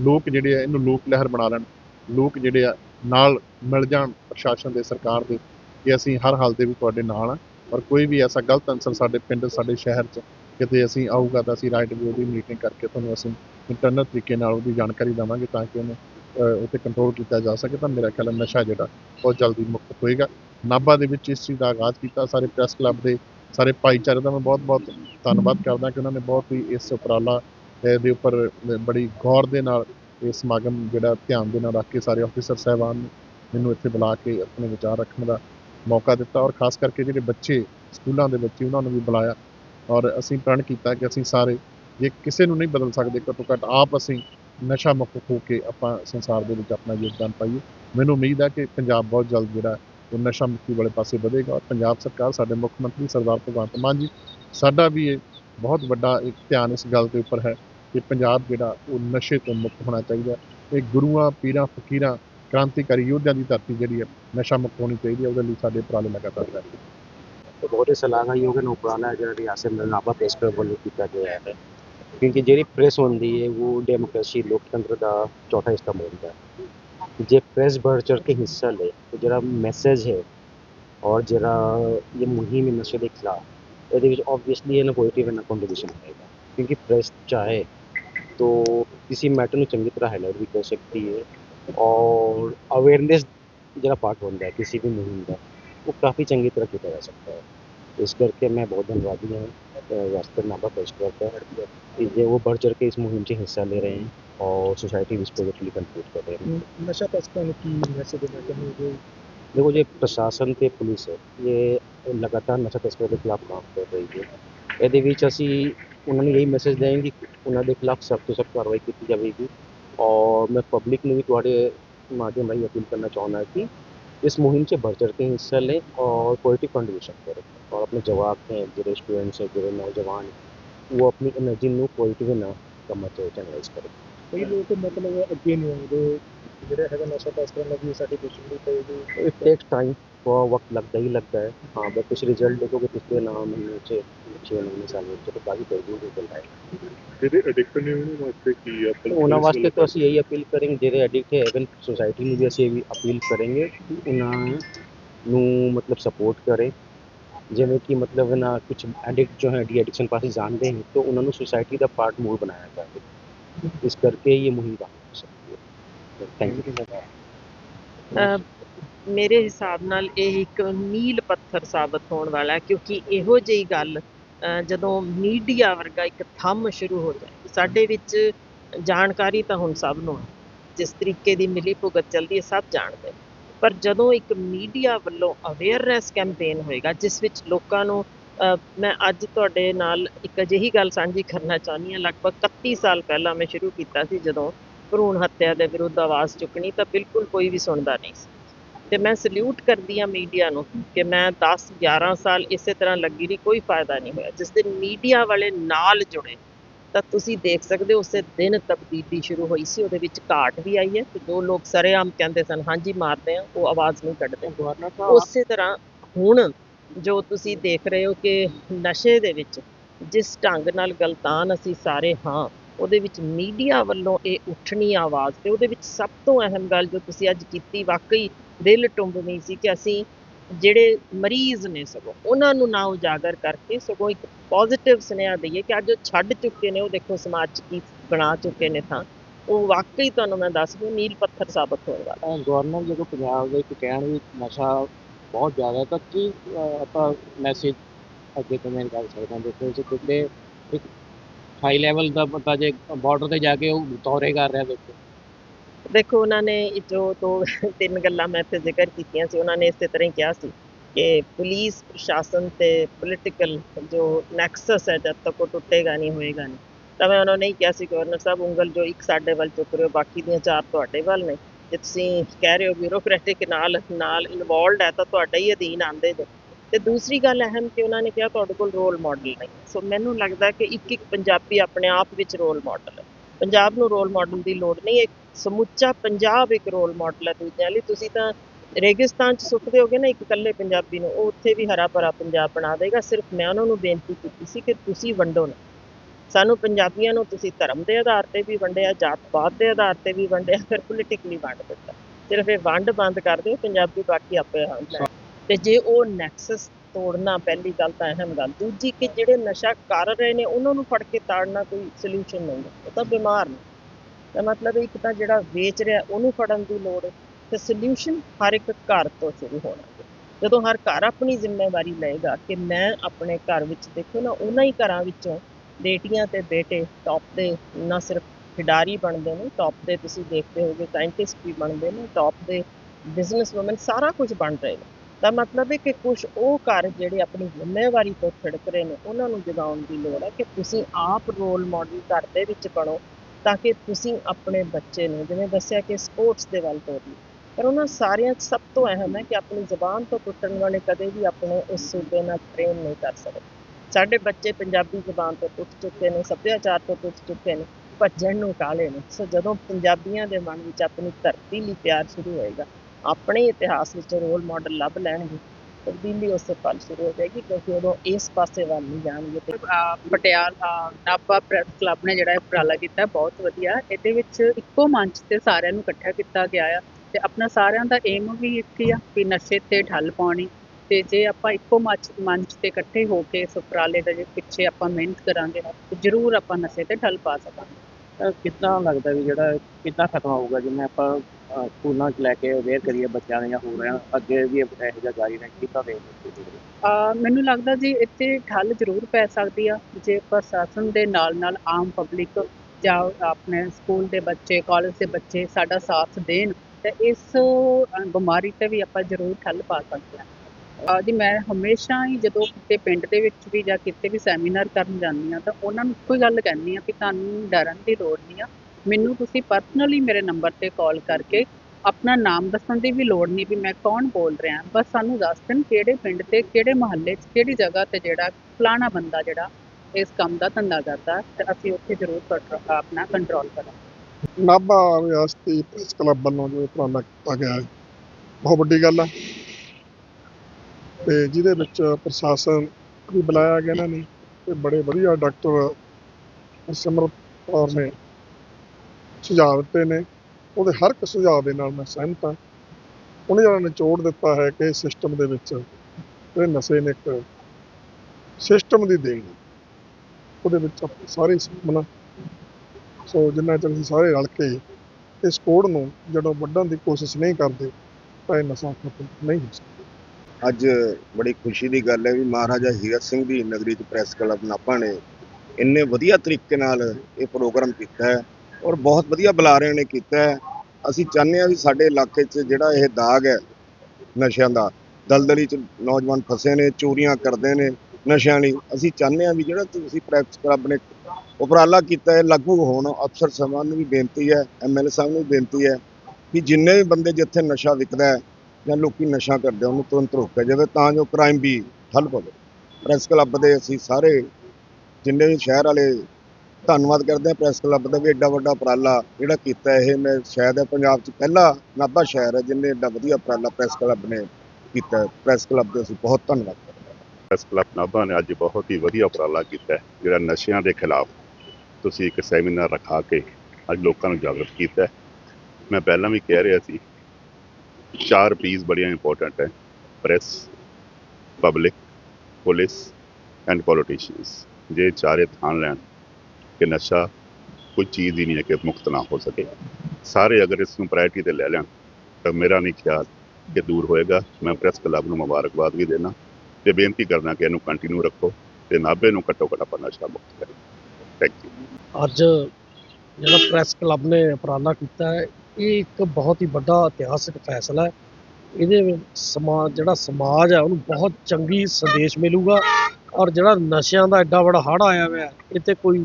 ਲੋਕ ਜਿਹੜੇ ਆ, ਇਹਨੂੰ ਲੋਕ ਲਹਿਰ ਬਣਾ ਲੈਣ, ਲੋਕ ਜਿਹੜੇ ਆ, ਨਾਲ ਮਿਲ ਜਾਣ ਪ੍ਰਸ਼ਾਸਨ ਦੇ ਸਰਕਾਰ ਦੇ, ਕਿ ਅਸੀਂ ਹਰ ਹਾਲ ਦੇ ਵੀ ਤੁਹਾਡੇ ਨਾਲ ਹਾਂ। ਔਰ ਕੋਈ ਵੀ ਐਸਾ ਗਲਤ ਅਨਸਰ ਸਾਡੇ ਪਿੰਡ, ਸਾਡੇ ਸ਼ਹਿਰ 'ਚ ਕਿਤੇ ਅਸੀਂ ਆਊਗਾ ਤਾਂ ਅਸੀਂ ਰਾਈਟ ਵਿਊ ਦੀ ਮੀਟਿੰਗ ਕਰਕੇ ਤੁਹਾਨੂੰ ਅਸੀਂ ਇੰਟਰਨਲ ਤਰੀਕੇ ਨਾਲ ਉਹਦੀ ਜਾਣਕਾਰੀ ਦੇਵਾਂਗੇ ਤਾਂ ਕਿ ਉਹਨੂੰ ਉੱਤੇ ਕੰਟਰੋਲ ਕੀਤਾ ਜਾ ਸਕੇ ਤਾਂ ਮੇਰਾ ਖਿਆਲ ਹੈ ਨਸ਼ਾ ਜਿਹੜਾ ਬਹੁਤ ਜਲਦੀ ਮੁਕਤ ਹੋਏਗਾ। ਨਾਭਾ ਦੇ ਵਿੱਚ ਇਸ ਚੀਜ਼ ਦਾ ਆਗਾਜ਼ ਕੀਤਾ, ਸਾਰੇ ਪ੍ਰੈਸ ਕਲੱਬ ਦੇ, ਸਾਰੇ ਭਾਈਚਾਰੇ ਦਾ ਮੈਂ ਬਹੁਤ-ਬਹੁਤ ਧੰਨਵਾਦ ਕਰਦਾ ਕਿ ਉਹਨਾਂ ਨੇ ਬਹੁਤ ਹੀ ਇਸ ਉਪਰਾਲਾ ਦੇ ਉੱਪਰ ਬੜੀ ਗੌਰ ਦੇ ਨਾਲ ਇਹ ਸਮਾਗਮ ਜਿਹੜਾ ਧਿਆਨ ਦੇ ਨਾਲ ਰੱਖ ਕੇ ਸਾਰੇ ਆਫੀਸਰ ਸਾਹਿਬਾਨ ਨੂੰ ਮੈਨੂੰ ਇੱਥੇ ਬੁਲਾ ਕੇ ਆਪਣੇ ਵਿਚਾਰ ਰੱਖਣ ਦਾ ਮੌਕਾ ਦਿੱਤਾ ਔਰ ਖਾਸ ਕਰਕੇ ਜਿਹੜੇ ਬੱਚੇ ਸਕੂਲਾਂ ਦੇ ਬੱਚੇ ਉਹਨਾਂ ਨੂੰ ਵੀ ਬੁਲਾਇਆ ਔਰ ਅਸੀਂ ਪ੍ਰਣ ਕੀਤਾ ਕਿ ਅਸੀਂ ਸਾਰੇ ਜੇ ਕਿਸੇ ਨੂੰ ਨਹੀਂ ਬਦਲ ਸਕਦੇ ਘੱਟੋ ਘੱਟ ਆਪ ਅਸੀਂ ਨਸ਼ਾ ਮੁਕਤ ਹੋ ਕੇ ਆਪਾਂ ਸੰਸਾਰ ਦੇ ਵਿੱਚ ਆਪਣਾ ਯੋਗਦਾਨ ਪਾਈਏ। ਮੈਨੂੰ ਉਮੀਦ ਹੈ ਕਿ ਪੰਜਾਬ ਬਹੁਤ ਜਲਦ ਜਿਹੜਾ ਉਹ ਨਸ਼ਾ ਮੁਕਤੀ ਵਾਲੇ ਪਾਸੇ ਵਧੇਗਾ ਔਰ ਪੰਜਾਬ ਸਰਕਾਰ ਸਾਡੇ ਮੁੱਖ ਮੰਤਰੀ ਸਰਦਾਰ ਭਗਵੰਤ ਮਾਨ ਜੀ, ਸਾਡਾ ਵੀ ਇਹ ਬਹੁਤ ਵੱਡਾ ਇੱਕ ਧਿਆਨ ਇਸ ਗੱਲ ਦੇ ਉੱਪਰ ਹੈ ਕਿ ਪੰਜਾਬ ਜਿਹੜਾ ਉਹ ਨਸ਼ੇ ਤੋਂ ਮੁਕਤ ਹੋਣਾ ਚਾਹੀਦਾ ਇਹ ਗੁਰੂਆਂ, ਪੀਰਾਂ, ਫਕੀਰਾਂ, ਕ੍ਰਾਂਤੀਕਾਰੀ ਯੋਧਿਆਂ ਦੀ ਧਰਤੀ ਜਿਹੜੀ ਹੈ, ਨਸ਼ਾ ਮੁਕਤ ਹੋਣੀ ਚਾਹੀਦੀ ਹੈ, ਉਹਦੇ ਲਈ ਸਾਡੇ ਉਪਰਾਲੇ ਲਗਾਤਾਰ ਜਾਰੀ ਹੈ ਤੇ ਬਹੁਤ ਹੀ ਸ਼ਲਾਘਾਯੋਗ ਹੈ ਉਪਰਾਲਾ ਜਿਹੜਾ ਰਿਆਸਤ ਦੇ ਨਾਭਾ ਪ੍ਰੈਸ ਕਲੱਬ ਵੱਲੋਂ ਕੀਤਾ ਗਿਆ ਹੈ। ਕਿਉਂਕਿ ਜਿਹੜੀ ਪ੍ਰੈਸ ਹੁੰਦੀ ਹੈ ਉਹ ਡੈਮੋਕ੍ਰੇਸੀ ਲੋਕਤੰਤਰ ਦਾ ਚੌਥਾ स्तंभ ਹੁੰਦਾ ਹੈ ਜੇ ਪ੍ਰੈਸ बढ़ ਚੜ੍ਹ ਕੇ ਹਿੱਸਾ ਲੇ ਤੇ ਜਿਹੜਾ ਮੈਸੇਜ ਹੈ ਔਰ ਜਿਹੜਾ ਇਹ ਮੁਹਿੰਮ ਹੈ ਨਸ਼ੇ ਦੇ ਖਿਲਾਫ ਇਹਦੇ ਵਿੱਚ ਆਬਵੀਅਸਲੀ ਇਹਨਾਂ ਪੋਜ਼ਿਟਿਵ ਇਹਨਾਂ ਕੰਟਰੀਬਿਊਸ਼ਨ ਹੋਏਗਾ ਕਿਉਂਕਿ ਪ੍ਰੈਸ ਚਾਹੇ तो किसी मैटर ਨੂੰ ਚੰਗੀ ਤਰ੍ਹਾਂ ਹਾਈਲਾਈਟ ਵੀ ਕਰ ਸਕਦੀ ਹੈ ਔਰ ਅਵੇਅਰਨੈਸ ਜਿਹੜਾ ਪਾਰਟ ਹੁੰਦਾ ਹੈ ਕਿਸੇ ਵੀ ਮੁਹਿੰਮ ਦਾ ਉਹ ਕਾਫੀ ਚੰਗੀ ਤਰ੍ਹਾਂ ਕੀਤਾ ਜਾ ਸਕਦਾ ਹੈ इस करके मैं बहुत धन्यवादी हूँ रास्ते नाभा प्रेस क्लब का ये वो बढ़ चढ़ के इस मुहिम से हिस्सा ले रहे हैं और सोसाइटी भी इस प्रोजेक्ट कंट्रीब्यूट कर रहे हैं ਨਸ਼ਾ ਤਸਕਰਾਂ ਨੂੰ ਕੀ ਮੈਸੇਜ ਦੇਣਾ ਚਾਹੁੰਦੇ देखो ये प्रशासन ਤੇ ਪੁਲਿਸ ਹੈ ਇਹ ਲਗਾਤਾਰ ਨਸ਼ਾ ਤਸਕਰਾਂ ਦੇ ਖਿਲਾਫ ਕੰਮ ਕਰ ਰਹੀ ਹੈ ਇਹਦੇ ਵਿੱਚ ਅਸੀਂ ਉਹਨਾਂ ਨੂੰ ਇਹੀ ਮੈਸੇਜ ਦੇਵਾਂਗੇ ਕਿ ਉਹਨਾਂ ਦੇ ਖਿਲਾਫ ਸਖਤ ਤੋਂ ਸਖਤ ਕਾਰਵਾਈ ਕੀਤੀ ਜਾਵੇਗੀ ਔਰ ਮੈਂ ਪਬਲਿਕ ਨੂੰ ਵੀ ਤੁਹਾਡੇ ਮਾਧਿਅਮ ਰਾਹੀਂ ਅਪੀਲ ਕਰਨਾ ਚਾਹੁੰਦਾ कि इस मुहिम से बढ़ चढ़ के हिस्सा लें और पॉलिटिक कंट्रीब्यूशन करें और अपने जवाब हैं जो स्टूडेंट्स हैं जो नौजवान हैं वो अपनी એનર્જી ਨੂੰ ਪੋਲਿਟਿਕਲ ਨਾ ਕੰਮਾਂ 'ਚ ਚੈਨलाइज ਕਰੇ ਕਈ ਲੋਕ ਮਤਲਬ ਅੱਗੇ ਨਹੀਂ ਆਉਂਦੇ ਜਿਹੜਾ ਹੈਗਾ ਨਸ਼ਾ ਤਸਕਰਾਂ ਦਾ ਵੀ ਸਾਡੀ ਕੋਸ਼ਿਸ਼ ਵੀ ਪਏਗੀ ਇਟ ਟੇਕਸ ਟਾਈਮ थोड़ा वक्त लगता ही लगता है हाँ बट कुछ रिजल्ट देखोगे पिछले नौ महीने से छः महीने साल ਵਿੱਚ तो काफ़ी तेजी से चल रहा है ਜਿਹੜੇ ਐਡਿਕਟ ਨੇ ਉਹਨਾਂ ਵਾਸਤੇ ਕੀ ਆ ਉਹਨਾਂ ਵਾਸਤੇ ਤਾਂ ਅਸੀਂ ਇਹੀ ਅਪੀਲ ਕਰਾਂਗੇ ਜਿਹੜੇ ਐਡਿਕਟ ਹੈ ਇਵਨ ਸੋਸਾਇਟੀ ਨੂੰ ਵੀ ਅਸੀਂ ਇਹ ਵੀ ਅਪੀਲ ਕਰਾਂਗੇ ਕਿ ਉਹਨਾਂ ਨੂੰ ਮਤਲਬ ਸਪੋਰਟ ਕਰੇ ਜਿਵੇਂ ਕਿ ਮਤਲਬ ਨਾ ਕੁਝ ਐਡਿਕਟ ਜੋ ਹੈ ਡੀ ਐਡਿਕਸ਼ਨ ਪਾਸੇ ਜਾਣਦੇ हैं तो ਉਹਨਾਂ ਨੂੰ ਸੋਸਾਇਟੀ ਦਾ ਪਾਰਟ ਮੋਰ ਬਣਾਇਆ ਜਾਵੇ ਇਸ ਕਰਕੇ ਇਹ ਮੁਹਿੰਮ ਕਾਫੀ ਹੋ ਸਕਦੀ ਹੈ ਥੈਂਕ ਯੂ ਅ, ਮੇਰੇ ਹਿਸਾਬ ਨਾਲ ਇਹ ਇੱਕ ਮੀਲ ਪੱਥਰ ਸਾਬਤ ਹੋਣ ਵਾਲਾ ਕਿਉਂਕਿ ਇਹੋ ਜਿਹੀ ਗੱਲ ਅ, ਜਦੋਂ ਮੀਡੀਆ ਵਰਗਾ ਇੱਕ ਥੰਮ ਸ਼ੁਰੂ ਹੋ ਜਾਏ ਸਾਡੇ ਵਿੱਚ ਜਾਣਕਾਰੀ ਤਾਂ ਹੁਣ ਸਭ ਨੂੰ ਹੈ ਜਿਸ ਤਰੀਕੇ ਦੀ ਮਿਲੀ ਭੁਗਤ ਚੱਲਦੀ ਹੈ ਸਭ ਜਾਣਦੇ ਪਰ ਜਦੋਂ ਇੱਕ ਮੀਡੀਆ ਵੱਲੋਂ ਅਵੇਅਰਨੈਸ ਕੈਂਪੇਨ ਹੋਏਗਾ ਜਿਸ ਵਿੱਚ ਲੋਕਾਂ ਨੂੰ ਅ, ਮੈਂ ਅੱਜ ਤੁਹਾਡੇ ਨਾਲ ਇੱਕ ਅਜਿਹੀ ਗੱਲ ਸਾਂਝੀ ਕਰਨਾ ਚਾਹੁੰਦੀ ਹਾਂ ਲਗਭਗ 31 ਸਾਲ ਪਹਿਲਾਂ ਮੈਂ ਸ਼ੁਰੂ ਕੀਤਾ ਸੀ ਜਦੋਂ ਭਰੂਣ ਹੱਤਿਆ ਦੇ ਵਿਰੁੱਧ ਆਵਾਜ਼ ਚੁੱਕਣੀ ਤਾਂ ਬਿਲਕੁਲ ਕੋਈ ਵੀ ਸੁਣਦਾ ਨਹੀਂ ਸੀ। ਤੇ ਮੈਂ ਸਲੂਟ ਕਰਦੀ ਹਾਂ ਮੀਡੀਆ ਨੂੰ ਕਿ ਮੈਂ 10 11 ਸਾਲ ਇਸੇ ਤਰ੍ਹਾਂ ਲੱਗੀ ਰਹੀ ਕੋਈ ਫਾਇਦਾ ਨਹੀਂ ਹੋਇਆ। ਜਿਸ ਦਿਨ ਮੀਡੀਆ ਵਾਲੇ ਨਾਲ ਜੁੜੇ ਤਾਂ ਤੁਸੀਂ ਦੇਖ ਸਕਦੇ ਹੋ ਉਸੇ ਦਿਨ ਤਬਦੀਲੀ ਸ਼ੁਰੂ ਹੋਈ ਸੀ ਉਹਦੇ ਵਿੱਚ ਘਾਟ ਵੀ ਆਈ ਹੈ ਤੇ ਜੋ ਲੋਕ ਸਰੇਆਮ ਕਹਿੰਦੇ ਸਨ ਹਾਂਜੀ ਮਾਰਦੇ ਆ ਉਹ ਆਵਾਜ਼ ਨਹੀਂ ਕੱਢਦੇ ਉਸੇ ਤਰ੍ਹਾਂ ਹੁਣ ਜੋ ਤੁਸੀਂ ਦੇਖ ਰਹੇ ਹੋ ਕਿ ਨਸ਼ੇ ਦੇ ਵਿੱਚ ਜਿਸ ਢੰਗ ਨਾਲ ਗਲਤਾਨ ਅਸੀਂ ਸਾਰੇ ਹਾਂ ਉਹਦੇ ਵਿੱਚ ਮੀਡੀਆ ਵੱਲੋਂ ਇਹ ਉੱਠਣੀ ਆਵਾਜ਼ ਤੇ ਉਹਦੇ ਵਿੱਚ ਸਭ ਤੋਂ ਅਹਿਮ ਗੱਲ ਜੋ ਤੁਸੀਂ ਅੱਜ ਕੀਤੀ, ਵਾਕਈ ਦਿਲ ਟੁੰਬਵੀਂ ਸੀ ਕਿ ਅਸੀਂ ਜਿਹੜੇ ਮਰੀਜ਼ ਨੇ ਸਗੋਂ, ਉਹਨਾਂ ਨੂੰ ਨਾ ਉਜਾਗਰ ਕਰਕੇ ਸਗੋਂ ਇੱਕ ਪੋਜ਼ਿਟਿਵ ਸੁਨੇਹਾ ਦਈਏ ਕਿ ਅੱਜ ਉਹ ਛੱਡ ਚੁੱਕੇ ਨੇ, ਉਹ ਦੇਖੋ ਸਮਾਜ 'ਚ ਕੀ ਬਣਾ ਚੁੱਕੇ ਨੇ ਥਾਂ। ਉਹ ਵਾਕਈ ਤੁਹਾਨੂੰ ਮੈਂ ਦੱਸ ਦੂੰ ਮੀਲ ਪੱਥਰ ਸਾਬਤ ਹੋਣ ਵਾਲਾ। ਗਵਰਨਰ ਜਦੋਂ ਪੰਜਾਬ ਦੇ ਇੱਕ ਕਹਿਣ ਵੀ ਨਸ਼ਾ ਬਹੁਤ ਜ਼ਿਆਦਾ ਤਾਂ ਕੀ ਆਪਾਂ ਮੈਸੇਜ ਅੱਗੇ ਕਮੈਂਟ ਕਰ ਸਕਦੇ ਹਾਂ, ਦੇਖੋ ਜੇ ਕਿਤੇ ਇੱਕ ਹਾਈ ਲੈਵਲ ਦਾ ਬੰਦਾ ਜੇ ਬਾਰਡਰ ਤੇ ਜਾ ਕੇ ਉਹ ਦੌਰੇ ਕਰ ਰਿਹਾ ਦੇਖੋ ਦੇਖੋ, ਉਹਨਾਂ ਨੇ ਜੋ ਦੋ ਤਿੰਨ ਗੱਲਾਂ ਮੈਂ ਇੱਥੇ ਜ਼ਿਕਰ ਕੀਤੀਆਂ ਸੀ, ਉਹਨਾਂ ਨੇ ਇਸੇ ਤਰ੍ਹਾਂ ਹੀ ਕਿਹਾ ਸੀ ਕਿ ਪੁਲਿਸ, ਪ੍ਰਸ਼ਾਸਨ ਤੇ ਪੋਲੀਟੀਕਲ ਜੋ ਨੈਕਸਸ ਹੈ, ਜਦ ਤੱਕ ਉਹ ਟੁੱਟੇਗਾ ਨਹੀਂ, ਹੋਏਗਾ ਨਹੀਂ। ਤਾਂ ਮੈਂ ਉਹਨਾਂ ਨੇ ਕਿਹਾ ਸੀ ਗਵਰਨਰ ਸਾਹਿਬ, ਉਂਗਲ ਜੋ ਇੱਕ ਸਾਡੇ ਵੱਲ ਚੁੱਕ ਰਹੇ ਹੋ, ਬਾਕੀ ਦੀਆਂ ਚਾਰ ਤੁਹਾਡੇ ਵੱਲ ਨੇ। ਜੇ ਤੁਸੀਂ ਕਹਿ ਰਹੇ ਹੋ ਬਿਊਰੋਕ੍ਰੈਟਿਕ ਨਾਲ ਨਾਲ ਇਨਵੋਲਡ ਹੈ, ਤਾਂ ਤੁਹਾਡਾ ਹੀ ਅਧੀਨ ਆਂਦੇ ਜੇ ਤੇ ਦੂਸਰੀ ਗੱਲ ਅਹਿਮ ਕਿ ਉਹਨਾਂ ਨੇ ਕਿਹਾ ਤੁਹਾਡੇ ਕੋਲ ਰੋਲ ਮਾਡਲ ਨਹੀਂ। ਸੋ ਮੈਨੂੰ ਲੱਗਦਾ ਕਿ ਇੱਕ ਇੱਕ ਪੰਜਾਬੀ ਆਪਣੇ ਆਪ ਵਿੱਚ ਰੋਲ ਮਾਡਲ ਹੈ। ਪੰਜਾਬ ਨੂੰ ਰੋਲ ਮਾਡਲ ਦੀ ਲੋੜ ਨਹੀਂ, ਇੱਕ ਸਮੁੱਚਾ ਪੰਜਾਬ ਇੱਕ ਰੋਲ ਮਾਡਲ ਹੈ ਦੂਜਿਆਂ ਲਈ। ਤੁਸੀਂ ਤਾਂ ਰੇਗਿਸਤਾਨ ਚ ਸੁੱਟਦੇ ਹੋਗੇ ਨਾ ਇੱਕ ਇਕੱਲੇ ਪੰਜਾਬੀ ਨੂੰ, ਉਹ ਉੱਥੇ ਵੀ ਹਰਾ ਭਰਾ ਪੰਜਾਬ ਬਣਾ ਦੇਗਾ। ਸਿਰਫ ਮੈਂ ਉਹਨਾਂ ਨੂੰ ਬੇਨਤੀ ਕੀਤੀ ਸੀ ਕਿ ਤੁਸੀਂ ਵੰਡੋ ਨਾ। ਸਾਨੂੰ ਪੰਜਾਬੀਆਂ ਨੂੰ ਤੁਸੀਂ ਧਰਮ ਦੇ ਆਧਾਰ ਤੇ ਵੀ ਵੰਡਿਆ ਜਾਤ ਪਾਤ ਦੇ ਆਧਾਰ ਤੇ ਵੀ ਵੰਡਿਆ, ਫਿਰ ਪੋਲੀਟਿਕਲੀ ਵੰਡ ਦਿੱਤਾ। ਸਿਰਫ ਇਹ ਵੰਡ ਬੰਦ ਕਰ ਦਿਓ, ਪੰਜਾਬੀ ਬਾਕੀ ਆਪੇ ਹਾਂ ਤੇ ਜੇ ਉਹ ਨੈਕਸਸ ਤੋੜਨਾ ਪਹਿਲੀ ਗੱਲ ਤਾਂ ਅਹਿਮ ਗੱਲ। ਦੂਜੀ ਕਿ ਜਿਹੜੇ ਨਸ਼ਾ ਕਰ ਰਹੇ ਨੇ, ਉਹਨਾਂ ਨੂੰ ਫੜ ਕੇ ਤਾੜਨਾ ਕੋਈ ਸੋਲੂਸ਼ਨ ਨਹੀਂ ਹੈ। ਉਹ ਤਾਂ ਬਿਮਾਰ ਨੇ। ਤਾਂ ਮਤਲਬ ਇੱਕ ਤਾਂ ਜਿਹੜਾ ਵੇਚ ਰਿਹਾ, ਉਹਨੂੰ ਫੜਨ ਦੀ ਲੋੜ ਹੈ। ਤੇ ਸੋਲੂਸ਼ਨ ਹਰ ਇੱਕ ਘਰ ਤੋਂ ਸ਼ੁਰੂ ਹੋਣਾ ਹੈ। ਜਦੋਂ ਹਰ ਘਰ ਆਪਣੀ ਜ਼ਿੰਮੇਵਾਰੀ ਲਏਗਾ ਕਿ ਮੈਂ ਆਪਣੇ ਘਰ ਵਿੱਚ ਦੇਖੋ ਨਾ, ਉਹਨਾਂ ਹੀ ਘਰਾਂ ਵਿੱਚੋਂ ਬੇਟੀਆਂ ਤੇ ਬੇਟੇ ਟੌਪ ਦੇ ਨਾ ਸਿਰਫ ਖਿਡਾਰੀ ਬਣਦੇ ਨੇ ਟੌਪ ਦੇ ਤੁਸੀਂ ਦੇਖਦੇ ਹੋਗੇ ਸਾਇੰਟਿਸਟ ਵੀ ਬਣਦੇ ਨੇ ਟੌਪ ਦੇ ਬਿਜ਼ਨਸਵੂਮਨ ਸਾਰਾ ਕੁਝ ਬਣ ਰਹੇ ਨੇ। ਤਾਂ ਮਤਲਬ ਹੈ ਕਿ ਕੁਝ ਉਹ ਘਰ ਜਿਹੜੇ ਆਪਣੀ ਜ਼ਿੰਮੇਵਾਰੀ ਤੋਂ ਛਿੜਕ ਰਹੇ ਨੇ, ਉਹਨਾਂ ਨੂੰ ਜਗਾਉਣ ਦੀ ਲੋੜ ਹੈ ਕਿ ਤੁਸੀਂ ਆਪ ਰੋਲ ਮਾਡਲ ਘਰ ਦੇ ਵਿੱਚ ਬਣੋ ਤਾਂ ਕਿ ਤੁਸੀਂ ਆਪਣੇ ਬੱਚੇ ਨੂੰ, ਜਿਵੇਂ ਦੱਸਿਆ ਕਿ ਸਪੋਰਟਸ ਦੇ ਵੱਲ ਤੋਰੀ ਪਰ ਉਹਨਾਂ ਸਾਰਿਆਂ 'ਚ ਸਭ ਤੋਂ ਅਹਿਮ ਹੈ ਕਿ ਆਪਣੀ ਜ਼ਬਾਨ ਤੋਂ ਟੁੱਟਣ ਵਾਲੇ ਕਦੇ ਵੀ ਆਪਣੇ ਉਸ ਸੂਬੇ ਨਾਲ ਪ੍ਰੇਮ ਨਹੀਂ ਕਰ ਸਕਦੇ। ਸਾਡੇ ਬੱਚੇ ਪੰਜਾਬੀ ਜ਼ਬਾਨ ਤੋਂ ਟੁੱਟ ਚੁੱਕੇ ਨੇ, ਸੱਭਿਆਚਾਰ ਤੋਂ ਟੁੱਟ ਚੁੱਕੇ ਨੇ, ਭੱਜਣ ਨੂੰ ਕਾਲੇ ਨੇ। ਸੋ ਜਦੋਂ ਪੰਜਾਬੀਆਂ ਦੇ ਮਨ ਵਿੱਚ ਆਪਣੀ ਧਰਤੀ ਲਈ ਪਿਆਰ ਸ਼ੁਰੂ ਹੋਏਗਾ ਆਪਣੇ ਇਤਿਹਾਸ ਵਿੱਚ ਰੋਲ ਮਾਡਲ ਲੱਭ ਲੈਣਗੇ, ਤਬਦੀਲੀ ਉਸੇ ਪਲ ਸ਼ੁਰੂ ਹੋ ਜਾਏਗੀ ਕਿਉਂਕਿ ਉਦੋਂ ਇਸ ਪਾਸੇ ਵੱਲ ਨਹੀਂ ਜਾਣਗੇ। ਤੇ ਪਟਿਆਲਾ ਨਾਭਾ ਪ੍ਰੈਸ ਕਲੱਬ ਨੇ ਜਿਹੜਾ ਉਪਰਾਲਾ ਕੀਤਾ, ਬਹੁਤ ਵਧੀਆ। ਇਹਦੇ ਵਿੱਚ ਇੱਕੋ ਮੰਚ ਤੇ ਸਾਰਿਆਂ ਨੂੰ ਇਕੱਠਾ ਕੀਤਾ ਗਿਆ ਆ ਤੇ ਆਪਣਾ ਸਾਰਿਆਂ ਦਾ ਏਮ ਵੀ ਇੱਕ ਹੀ ਆ ਕਿ ਨਸ਼ੇ ਤੇ ਠੱਲ ਪਾਉਣੀ ਤੇ ਜੇ ਆਪਾਂ ਇੱਕੋ ਮੰਚ ਮੰਚ ਤੇ ਇਕੱਠੇ ਹੋ ਕੇ ਇਸ ਉਪਰਾਲੇ ਦੇ ਪਿੱਛੇ ਆਪਾਂ ਮਿਹਨਤ ਕਰਾਂਗੇ ਜ਼ਰੂਰ ਆਪਾਂ ਨਸ਼ੇ ਤੇ ਠੱਲ ਪਾ ਸਕਾਂਗੇ। ਕਿੱਦਾਂ ਲੱਗਦਾ ਵੀ ਜਿਹੜਾ ਕਿੱਦਾਂ ਖਤਮ ਹੋਊਗਾ, ਜਿਵੇਂ ਆਪਾਂ ਸਕੂਲਾਂ 'ਚ ਲੈ ਕੇ ਅਵੇਅਰ ਕਰੀਏ ਬੱਚਿਆਂ ਨੂੰ ਜਾਂ ਹੋ ਰਿਹਾ ਅੱਗੇ ਵੀ ਇਹੋ ਜਿਹਾ ਜਾਰੀ ਰਹੇ ਕਿੱਦਾਂ ਦੇਖਦੇ ਹੋ ਮੈਨੂੰ ਲੱਗਦਾ ਜੀ ਇੱਥੇ ਠੱਲ ਜ਼ਰੂਰ ਪੈ ਸਕਦੀ ਆ, ਜੇ ਪ੍ਰਸ਼ਾਸਨ ਦੇ ਨਾਲ ਨਾਲ ਆਮ ਪਬਲਿਕ ਜਾਂ ਆਪਣੇ ਸਕੂਲ ਦੇ ਬੱਚੇ ਕਾਲਜ ਦੇ ਬੱਚੇ ਸਾਡਾ ਸਾਥ ਦੇਣ, ਤੇ ਇਸ ਬਿਮਾਰੀ ਤੇ ਵੀ ਆਪਾਂ ਜ਼ਰੂਰ ਠੱਲ ਪਾ ਸਕਦੇ ਹਾਂ ਅਹ ਜੀ, ਮੈਂ ਹਮੇਸ਼ਾ ਹੀ ਜਦੋਂ ਕਿਤੇ ਪਿੰਡ ਦੇ ਵਿੱਚ ਵੀ ਜਾਂ ਕਿਤੇ ਵੀ ਸੈਮੀਨਾਰ ਕਰਨ ਜਾਂਦੀ ਆ ਤਾਂ ਉਹਨਾਂ ਨੂੰ ਇੱਕੋ ਹੀ ਗੱਲ ਕਹਿੰਦੀ ਆ ਕਿ ਤੁਹਾਨੂੰ ਡਰਨ ਦੀ ਲੋੜ ਨਹੀਂ ਆ। ਮੈਨੂੰ ਤੁਸੀਂ ਪਰਸਨਲੀ ਮੇਰੇ ਨੰਬਰ ਤੇ ਕਾਲ ਕਰਕੇ ਆਪਣਾ ਨਾਮ ਦੱਸਣ ਦੀ ਵੀ ਲੋੜ ਨਹੀਂ ਵੀ ਮੈਂ ਕੌਣ ਬੋਲ ਰਿਹਾ। ਬਸ ਸਾਨੂੰ ਦੱਸ ਦੇਣ ਕਿਹੜੇ ਪਿੰਡ ਤੇ, ਕਿਹੜੇ ਮਹੱਲੇ 'ਚ, ਕਿਹੜੀ ਜਗ੍ਹਾ ਤੇ ਜਿਹੜਾ ਫਲਾਣਾ ਬੰਦਾ ਜਿਹੜਾ ਇਸ ਕੰਮ ਦਾ ਧੰਦਾ ਕਰਦਾ ਤੇ ਅਸੀਂ ਉੱਥੇ ਜ਼ਰੂਰ ਕੰਟਰੋ- ਆਪਣਾ ਕੰਟਰੋਲ ਕਰਾਂਗੇ। ਨਾਭਾ ਰਿਆਸਤੀ ਪ੍ਰੈਸ ਕਲੱਬ ਵੱਲੋਂ ਜੋ ਉਪਰਾਲਾ ਕੀਤਾ ਗਿਆ ਹੈ, ਬਹੁਤ ਵੱਡੀ ਗੱਲ ਹੈ। ਤੇ ਜਿਹਦੇ ਵਿੱਚ ਪ੍ਰਸ਼ਾਸਨ ਵੀ ਬੁਲਾਇਆ ਗਿਆ ਇਹਨਾਂ ਨੇ ਤੇ ਬੜੇ ਵਧੀਆ ਡਾਕਟਰ ਸਿਮਰਤ ਕੌਰ ਨੇ ਸੁਝਾਅ ਦਿੱਤੇ ਨੇ। ਉਹਦੇ ਹਰ ਇੱਕ ਸੁਝਾਅ ਦੇ ਨਾਲ ਮੈਂ ਸਹਿਮਤ ਹਾਂ। ਉਹਨੇ ਜਿਹੜਾ ਨਿਚੋੜ ਦਿੱਤਾ ਹੈ ਕਿ ਸਿਸਟਮ ਦੇ ਵਿੱਚ ਇਹ ਨਸ਼ੇ ਨੇ ਇੱਕ ਸਿਸਟਮ ਦੀ ਦੇਣ। ਹੈ। ਉਹਦੇ ਵਿੱਚ ਆਪਾਂ ਸਾਰੇ ਸਮਨਾ ਸੋ ਜਿੰਨਾ ਚਿਰ ਅਸੀਂ ਸਾਰੇ ਰਲ ਕੇ ਇਸ ਕੋਡ ਨੂੰ ਜਦੋਂ ਵੱਢਣ ਦੀ ਕੋਸ਼ਿਸ਼ ਨਹੀਂ ਕਰਦੇ, ਤਾਂ ਇਹ ਨਸ਼ਾ ਖਤਮ ਨਹੀਂ ਹੋ ਸਕਦਾ। ਅੱਜ ਬੜੀ ਖੁਸ਼ੀ ਦੀ ਗੱਲ ਹੈ ਵੀ ਮਹਾਰਾਜਾ ਹੀਰਤ ਸਿੰਘ ਦੀ ਨਗਰੀ ਚ ਪ੍ਰੈਸ ਕਲੱਬ ਨਾਭਾ ਨੇ ਇੰਨੇ ਵਧੀਆ ਤਰੀਕੇ ਨਾਲ ਇਹ ਪ੍ਰੋਗਰਾਮ ਕੀਤਾ ਹੈ ਔਰ ਬਹੁਤ ਵਧੀਆ ਬੁਲਾਰਿਆਂ ਨੇ ਕੀਤਾ ਹੈ। ਅਸੀਂ ਚਾਹੁੰਦੇ ਹਾਂ ਵੀ ਸਾਡੇ ਇਲਾਕੇ 'ਚ ਜਿਹੜਾ ਇਹ ਦਾਗ ਹੈ ਨਸ਼ਿਆਂ ਦਾ, ਦਲਦਲੀ 'ਚ ਨੌਜਵਾਨ ਫਸੇ ਨੇ, ਚੋਰੀਆਂ ਕਰਦੇ ਨੇ ਨਸ਼ਿਆਂ ਲਈ, ਅਸੀਂ ਚਾਹੁੰਦੇ ਹਾਂ ਵੀ ਜਿਹੜਾ ਤੁਸੀਂ ਪ੍ਰੈਸ ਕਲੱਬ ਨੇ ਉਪਰਾਲਾ ਕੀਤਾ ਹੈ, ਲਾਗੂ ਹੋਣ ਅਫਸਰ ਸਾਹਿਬਾਨ ਨੂੰ ਵੀ ਬੇਨਤੀ ਹੈ ਐਮਐਲਏ ਸਾਹਿਬ ਨੂੰ ਵੀ ਬੇਨਤੀ ਹੈ ਕਿ ਜਿੰਨੇ ਵੀ ਬੰਦੇ ਜਿੱਥੇ ਨਸ਼ਾ ਵਿਕਦਾ ਹੈ ਜਾਂ ਲੋਕੀ ਨਸ਼ਾ ਕਰਦੇ ਉਹਨੂੰ ਤੁਰੰਤ ਰੋਕਿਆ ਜਾਵੇ, ਤਾਂ ਜੋ ਕ੍ਰਾਈਮ ਵੀ ਠੱਲ ਪਵੇ ਪ੍ਰੈਸ ਕਲੱਬ ਦੇ ਅਸੀਂ ਸਾਰੇ, ਜਿੰਨੇ ਵੀ ਸ਼ਹਿਰ ਵਾਲੇ ਧੰਨਵਾਦ ਕਰਦੇ ਹਾਂ ਪ੍ਰੈਸ ਕਲੱਬ ਦਾ ਵੀ ਐਡਾ ਵੱਡਾ ਉਪਰਾਲਾ ਜਿਹੜਾ ਕੀਤਾ ਇਹ। ਮੈਂ ਸ਼ਾਇਦ ਹੈ ਪੰਜਾਬ 'ਚ ਪਹਿਲਾ ਨਾਭਾ ਸ਼ਹਿਰ ਹੈ ਜਿਹਨੇ ਐਡਾ ਵਧੀਆ ਉਪਰਾਲਾ ਪ੍ਰੈਸ ਕਲੱਬ ਨੇ ਕੀਤਾ। ਪ੍ਰੈਸ ਕਲੱਬ ਦੇ ਅਸੀਂ ਬਹੁਤ ਧੰਨਵਾਦ ਕਰਦੇ ਹਾਂ। ਪ੍ਰੈਸ ਕਲੱਬ ਨਾਭਾ ਨੇ ਅੱਜ ਬਹੁਤ ਹੀ ਵਧੀਆ ਉਪਰਾਲਾ ਕੀਤਾ ਜਿਹੜਾ ਨਸ਼ਿਆਂ ਦੇ ਖਿਲਾਫ ਤੁਸੀਂ ਇੱਕ ਸੈਮੀਨਾਰ ਰਖਾ ਕੇ ਅੱਜ ਲੋਕਾਂ ਨੂੰ ਜਾਗਰੂਕ ਕੀਤਾ ਮੈਂ ਪਹਿਲਾਂ ਵੀ ਕਹਿ ਰਿਹਾ ਸੀ ਚਾਰ ਪੀਸ ਬੜੀਆਂ ਇੰਪੋਰਟੈਂਟ ਹੈ। Press public police and politicians ਜੇ ਚਾਰੇ ਥਾਨ ਲੈਣ ਕਿ ਨਸ਼ਾ ਕੋਈ ਚੀਜ਼ ਹੀ ਨਹੀਂ ਹੈ ਕਿ ਮੁਕਤ ਨਾ ਹੋ ਸਕੇ। ਸਾਰੇ ਅਗਰ ਇਸ ਨੂੰ ਪ੍ਰਾਇੋਰਟੀ ਤੇ ਲੈ ਲੈਣ, ਤਾਂ ਮੇਰਾ ਨਹੀਂ ਖਿਆਲ ਕਿ ਦੂਰ ਹੋਏਗਾ। ਮੈਂ ਪ੍ਰੈਸ ਕਲੱਬ ਨੂੰ ਮੁਬਾਰਕਬਾਦ ਵੀ ਦੇਣਾ ਤੇ ਬੇਨਤੀ ਕਰਦਾ ਕਿ ਇਹਨੂੰ ਕੰਟੀਨਿਊ ਰੱਖੋ ਤੇ ਨਾਭੇ ਨੂੰ ਘੱਟੋ ਘੱਟ ਆਪਾਂ ਨਸ਼ਾ ਮੁਕਤ ਕਰੀਏ। ਥੈਂਕ ਯੂ ਅੱਜ ਜਿਹੜਾ ਪ੍ਰੈਸ ਕਲੱਬ ਨੇ ਉਪਰਾਲਾ ਕੀਤਾ ਹੈ ਇਹ ਇੱਕ ਬਹੁਤ ਹੀ ਵੱਡਾ ਇਤਿਹਾਸਿਕ ਫੈਸਲਾ ਹੈ। ਇਹਦੇ ਸਮਾਜ ਜਿਹੜਾ ਸਮਾਜ ਹੈ, ਉਹਨੂੰ ਬਹੁਤ ਚੰਗੀ ਸੰਦੇਸ਼ ਮਿਲੂਗਾ ਔਰ ਜਿਹੜਾ ਨਸ਼ਿਆਂ ਦਾ ਐਡਾ ਵੱਡਾ ਹੜ੍ਹ ਆਇਆ ਹੋਇਆ ਇਹ ਤੇ ਕੋਈ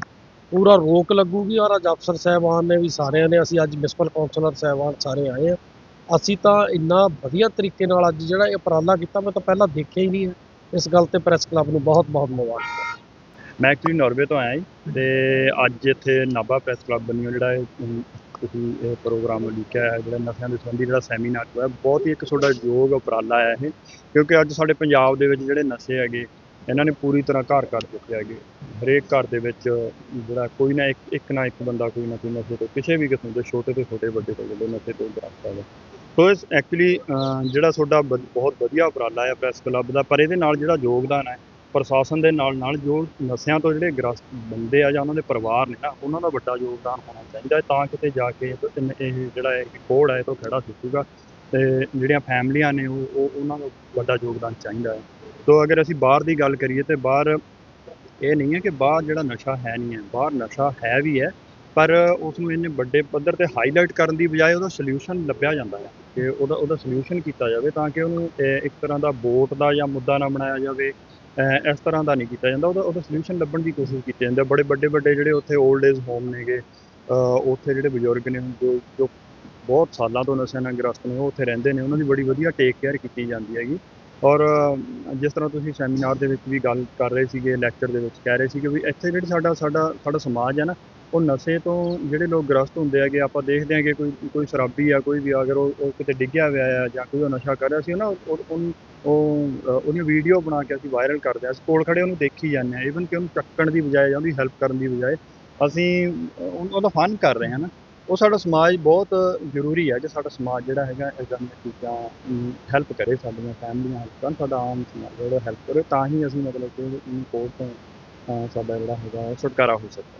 ਪੂਰਾ ਰੋਕ ਲੱਗੂਗੀ ਔਰ ਅੱਜ ਅਫਸਰ ਸਾਹਿਬਾਨ ਨੇ ਵੀ ਸਾਰਿਆਂ ਨੇ, ਅਸੀਂ ਅੱਜ ਮਿਊਨਿਸਪਲ ਕਾਉਂਸਲਰ ਸਾਹਿਬਾਨ ਸਾਰੇ ਆਏ ਆ ਅਸੀਂ ਤਾਂ ਇੰਨਾ ਵਧੀਆ ਤਰੀਕੇ ਨਾਲ ਅੱਜ ਜਿਹੜਾ ਇਹ ਉਪਰਾਲਾ ਕੀਤਾ, ਮੈਂ ਤਾਂ ਪਹਿਲਾਂ ਦੇਖਿਆ ਹੀ ਨਹੀਂ ਹੈ। ਇਸ ਗੱਲ ਤੇ ਪ੍ਰੈਸ ਕਲੱਬ ਨੂੰ ਬਹੁਤ ਬਹੁਤ ਮੁਬਾਰਕ। ਮੈਂ ਐਕਚੁਅਲੀ ਨਾਰਵੇ ਤੋਂ ਆਇਆ ਜੀ ਤੇ ਅੱਜ ਇੱਥੇ ਨਾਭਾ ਪ੍ਰੈਸ ਕਲੱਬ ਵੱਲੋਂ ਜਿਹੜਾ ਤੁਸੀਂ ਇਹ ਪ੍ਰੋਗਰਾਮ ਲਿਖਿਆ ਹੈ, ਜਿਹੜਾ ਨਸ਼ਿਆਂ ਦੇ ਸੰਬੰਧੀ ਜਿਹੜਾ ਸੈਮੀਨਾਰ ਹੋਇਆ, ਬਹੁਤ ਹੀ ਇੱਕ ਤੁਹਾਡਾ ਯੋਗ ਉਪਰਾਲਾ ਹੈ ਇਹ, ਕਿਉਂਕਿ ਅੱਜ ਸਾਡੇ ਪੰਜਾਬ ਦੇ ਵਿੱਚ ਜਿਹੜੇ ਨਸ਼ੇ ਹੈਗੇ, ਇਹਨਾਂ ਨੇ ਪੂਰੀ ਤਰ੍ਹਾਂ ਘਰ ਕਰ ਦਿੱਤੇ ਹੈਗੇ। ਹਰੇਕ ਘਰ ਦੇ ਵਿੱਚ ਜਿਹੜਾ ਕੋਈ ਨਾ ਇੱਕ ਇੱਕ ਨਾ ਇੱਕ ਬੰਦਾ ਕੋਈ ਨਾ ਕੋਈ ਨਸ਼ੇ ਤੋਂ, ਕਿਸੇ ਵੀ ਕਿਸਮ ਦੇ ਛੋਟੇ ਤੋਂ ਛੋਟੇ, ਵੱਡੇ ਤੋਂ ਵੱਡੇ ਨਸ਼ੇ ਤੋਂ ਗ੍ਰਸਤ ਹੈਗਾ। ਸੋ ਇਸ ਐਕਚੁਅਲੀ ਜਿਹੜਾ ਤੁਹਾਡਾ ਬਹੁਤ ਵਧੀਆ ਉਪਰਾਲਾ ਹੈ ਪ੍ਰੈਸ ਕਲੱਬ ਦਾ, ਪਰ ਇਹਦੇ ਨਾਲ ਜਿਹੜਾ ਯੋਗਦਾਨ ਹੈ ਪ੍ਰਸ਼ਾਸਨ ਦੇ ਨਾਲ ਨਾਲ ਜੋ ਨਸ਼ਿਆਂ ਤੋਂ ਜਿਹੜੇ ਗ੍ਰਸਤ ਬੰਦੇ ਆ ਜਾਂ ਉਹਨਾਂ ਦੇ ਪਰਿਵਾਰ ਨੇ ਨਾ, ਉਹਨਾਂ ਦਾ ਵੱਡਾ ਯੋਗਦਾਨ ਹੋਣਾ ਚਾਹੀਦਾ ਹੈ ਤਾਂ ਕਿਤੇ ਜਾ ਕੇ ਇਹ ਇਹ ਜਿਹੜਾ ਇਹ ਕੋੜ ਹੈ, ਇਹ ਤੋਂ ਖੜਾ ਸੁੱਕੂਗਾ ਤੇ ਜਿਹੜੀਆਂ ਫੈਮਲੀਆਂ ਨੇ ਉਹ, ਉਹ- ਉਹਨਾਂ ਨੂੰ ਵੱਡਾ ਯੋਗਦਾਨ ਚਾਹੀਦਾ ਹੈ। ਸੋ ਅਗਰ ਅਸੀਂ ਬਾਹਰ ਦੀ ਗੱਲ ਕਰੀਏ ਤੇ ਬਾਹਰ ਇਹ ਨਹੀਂ ਹੈ ਕਿ ਬਾਹਰ ਜਿਹੜਾ ਨਸ਼ਾ ਹੈ ਨਹੀਂ ਹੈ, ਬਾਹਰ ਨਸ਼ਾ ਹੈ ਵੀ ਹੈ, ਪਰ ਉਸ ਨੂੰ ਇੰਨੇ ਵੱਡੇ ਪੱਧਰ ਤੇ ਹਾਈਲਾਈਟ ਕਰਨ ਦੀ ਬਜਾਏ ਉਹਦਾ ਸੋਲੂਸ਼ਨ ਲੱਭਿਆ ਜਾਂਦਾ ਹੈ ਕਿ ਉਹਦਾ ਉਹਦਾ ਸੋਲੂਸ਼ਨ ਕੀਤਾ ਜਾਵੇ ਤਾਂ ਕਿ ਉਹਨੂੰ ਇੱਕ ਤਰ੍ਹਾਂ ਦਾ ਵੋਟ ਦਾ ਜਾਂ ਮੁੱਦਾ ਨਾ ਬਣਾਇਆ ਜਾਵੇ। ਇਸ ਤਰ੍ਹਾਂ ਦਾ ਨਹੀਂ ਕੀਤਾ ਜਾਂਦਾ। ਉਹਦਾ ਉਹਦਾ ਸੋਲੂਸ਼ਨ ਲੱਭਣ ਦੀ ਕੋਸ਼ਿਸ਼ ਕੀਤੀ ਜਾਂਦੀ ਹੈ। ਬੜੇ ਵੱਡੇ ਵੱਡੇ ਜਿਹੜੇ ਉੱਥੇ 올ਡ ਏਜ ਹੋਮ ਨੇਗੇ ਉੱਥੇ ਜਿਹੜੇ ਬਜ਼ੁਰਗ ਨੇ, ਜੋ ਜੋ ਬਹੁਤ ਸਾਲਾਂ ਤੋਂ ਨਸ਼ਿਆਂ ਨਾਲ ਗ੍ਰਸਤ ਨੇ, ਉਹ ਉੱਥੇ ਰਹਿੰਦੇ ਨੇ। ਉਹਨਾਂ ਦੀ ਬੜੀ ਵਧੀਆ ਟੇਕ ਕੇਅਰ ਕੀਤੀ ਜਾਂਦੀ ਹੈਗੀ। ਔਰ ਜਿਸ ਤਰ੍ਹਾਂ ਤੁਸੀਂ ਸੈਮੀਨਾਰ ਦੇ ਵਿੱਚ ਵੀ ਗੱਲ ਕਰ ਰਹੇ ਸੀਗੇ ਲੈਕਚਰ ਦੇ ਵਿੱਚ ਕਹਿ ਰਹੇ ਸੀਗੇ ਵੀ ਇੱਥੇ ਜਿਹੜੀ ਸਾਡਾ ਸਾਡਾ ਸਾਡਾ ਸਮਾਜ ਹੈ ਨਾ, ਉਹ ਨਸ਼ੇ ਤੋਂ ਜਿਹੜੇ ਲੋਕ ਗ੍ਰਸਤ ਹੁੰਦੇ ਹੈਗੇ, ਆਪਾਂ ਦੇਖਦੇ ਹਾਂ ਕਿ ਕੋਈ ਕੋਈ ਸ਼ਰਾਬੀ ਆ, ਕੋਈ ਵੀ ਅਗਰ ਉਹ ਕਿਤੇ ਡਿੱਗਿਆ ਹੋਇਆ ਆ ਜਾਂ ਕੋਈ ਉਹ ਨਸ਼ਾ ਕਰ ਰਿਹਾ ਸੀ ਨਾ, ਉਹ ਉਹਨੂੰ ਉਹ ਉਹਦੀਆਂ ਵੀਡੀਓ ਬਣਾ ਕੇ ਅਸੀਂ ਵਾਇਰਲ ਕਰਦੇ ਹਾਂ ਅਸੀਂ ਕੋਲ ਖੜ੍ਹੇ ਉਹਨੂੰ ਦੇਖੀ ਜਾਂਦੇ ਹਾਂ। ਈਵਨ ਕਿ ਉਹਨੂੰ ਚੱਕਣ ਦੀ ਬਜਾਏ ਜਾਂ ਉਹਦੀ ਹੈਲਪ ਕਰਨ ਦੀ ਬਜਾਏ ਅਸੀਂ ਉਹਦਾ ਫਨ ਕਰ ਰਹੇ ਹਾਂ ਨਾ। ਉਹ ਸਾਡਾ ਸਮਾਜ ਬਹੁਤ ਜ਼ਰੂਰੀ ਹੈ ਕਿ ਸਾਡਾ ਸਮਾਜ ਜਿਹੜਾ ਹੈਗਾ ਇੱਦਾਂ ਦੀਆਂ ਚੀਜ਼ਾਂ ਹੈਲਪ ਕਰੇ ਸਾਡੀਆਂ ਫੈਮਲੀਆਂ ਹੈਲਪ ਕਰਨ, ਸਾਡਾ ਆਮ ਸਮਾਜ ਜਿਹੜਾ ਹੈਲਪ ਕਰੇ, ਤਾਂ ਹੀ ਅਸੀਂ ਮਤਲਬ ਕਿ ਕੋਰਟ ਤੋਂ ਸਾਡਾ ਜਿਹੜਾ ਹੈਗਾ ਛੁਟਕਾਰਾ ਹੋ ਸਕਦਾ।